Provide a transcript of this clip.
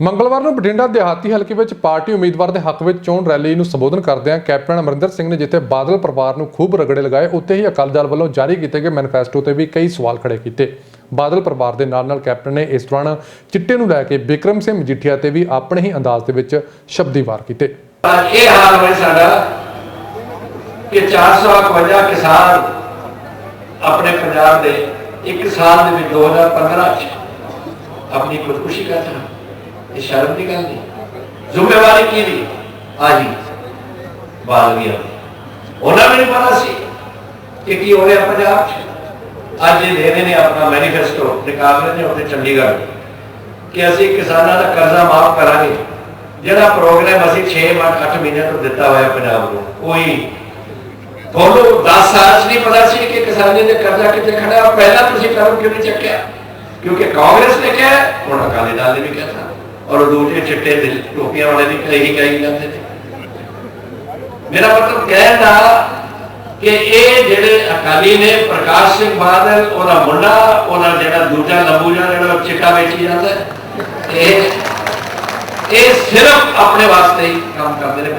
ਮੰਗਲਵਾਰ ਨੂੰ ਬਠਿੰਡਾ ਦਿਹਾਤੀ ਹਲਕੇ ਵਿੱਚ ਪਾਰਟੀ ਉਮੀਦਵਾਰ ਦੇ ਹੱਕ ਵਿੱਚ ਚੋਣ ਰੈਲੀ ਨੂੰ ਸੰਬੋਧਨ ਕਰਦਿਆਂ ਕੈਪਟਨ ਅਮਰਿੰਦਰ ਸਿੰਘ ਨੇ ਜਿੱਥੇ ਬਾਦਲ ਪਰਿਵਾਰ ਨੂੰ ਖੂਬ ਰਗੜੇ ਲਗਾਏ, ਉੱਥੇ ਹੀ ਅਕਾਲੀ ਦਲ ਵੱਲੋਂ ਜਾਰੀ ਕੀਤੇ ਗਏ ਮੈਨੀਫੈਸਟੋ ਤੇ ਵੀ ਕਈ ਸਵਾਲ ਖੜੇ ਕੀਤੇ। ਬਾਦਲ ਪਰਿਵਾਰ ਦੇ ਨਾਲ ਨਾਲ ਕੈਪਟਨ ਨੇ ਇਸ ਦੌਰਾਨ ਚਿੱਟੇ ਨੂੰ ਲੈ ਕੇ ਬਿਕਰਮ ਸਿੰਘ ਮਜੀਠੀਆ ਤੇ ਵੀ ਆਪਣੇ ਹੀ ਅੰਦਾਜ਼ ਦੇ ਵਿੱਚ ਸ਼ਬਦੀ ਵਾਰ ਕੀਤੇ। ਇਹ ਹਾਲ ਹੋਇਆ ਸਾਡਾ ਕਿ 451 ਕਿਸਾਨ ਆਪਣੇ ਪੰਜਾਬ ਦੇ ਇੱਕ ਸਾਲ ਦੇ ਵਿੱਚ 2015 ਚ ਆਪਣੀ ਖੁਦਕੁਸ਼ੀ ਕਰ ਰਹੇ ਇਹ ਸ਼ਰਮ ਦੀ ਗੱਲ ਨਹੀਂ। ਜ਼ਿੰਮੇਵਾਰੀ ਕੀ ਦੀ? ਆਹੀ ਬਾਲ ਉਹਨਾਂ ਨੂੰ ਨਹੀਂ ਪਤਾ ਸੀ ਕਿ ਕੀ ਹੋ ਰਿਹਾ ਪੰਜਾਬ ਚ। ਅੱਜ ਇਹ ਦੇ ਰਹੇ ਨੇ ਆਪਣਾ ਮੈਨੀਫੈਸਟੋ ਨਿਕਾਲ ਰਹੇ ਨੇ ਉਹਦੇ ਚੰਡੀਗੜ੍ਹ। ਕਿ ਅਸੀਂ ਕਿਸਾਨਾਂ ਦਾ ਕਰਜ਼ਾ ਮਾਫ ਕਰਾਂਗੇ। ਜਿਹੜਾ ਪ੍ਰੋਗਰਾਮ ਅਸੀਂ 6 ਮਹੀਨੇ 8 ਮਹੀਨੇ ਤੋਂ ਦਿੱਤਾ ਹੋਇਆ ਪੰਜਾਬ ਨੂੰ, ਕੋਈ ਤੁਹਾਨੂੰ 10 ਸਾਲ ਚ ਨਹੀਂ ਪਤਾ ਸੀ ਕਿ ਕਿਸਾਨੀ ਦੇ ਕਰਜ਼ਾ ਕਿੱਥੇ ਖੜਾ ਪਹਿਲਾਂ ਤੁਸੀਂ ਕਰਮ ਕਿਉਂ ਨਹੀਂ ਚੱਕਿਆ? ਕਿਉਂਕਿ ਕਾਂਗਰਸ ਨੇ ਕਿਹਾ, ਹੁਣ ਅਕਾਲੀ ਦਲ ਨੇ ਵੀ ਕਿਹਾ। ਔਰ ਉਹ ਦੂਜੇ ਚਿੱਟੇ ਦੇ ਟੋਪੀਆਂ ਵਾਲੇ ਵੀ ਇਹੀ ਕਹੀ ਜਾਂਦੇ ਨੇ। ਮੇਰਾ ਮਤਲਬ ਕਹਿਣ ਦਾ ਕਿ ਇਹ ਜਿਹੜੇ ਅਕਾਲੀ ਨੇ ਪ੍ਰਕਾਸ਼ ਸਿੰਘ ਬਾਦਲ ਉਹਦਾ ਮੁੰਡਾ ਉਹਦਾ ਜਿਹੜਾ ਦੂਜਾ ਲੰਬੂਜਾ ਜਿਹੜਾ ਉਹ ਚਿੱਟਾ ਵੇਚੀ ਜਾਂਦਾ ਹੈ, ਇਹ ਇਹ ਸਿਰਫ ਆਪਣੇ ਵਾਸਤੇ ਹੀ ਕੰਮ ਕਰਦੇ ਨੇ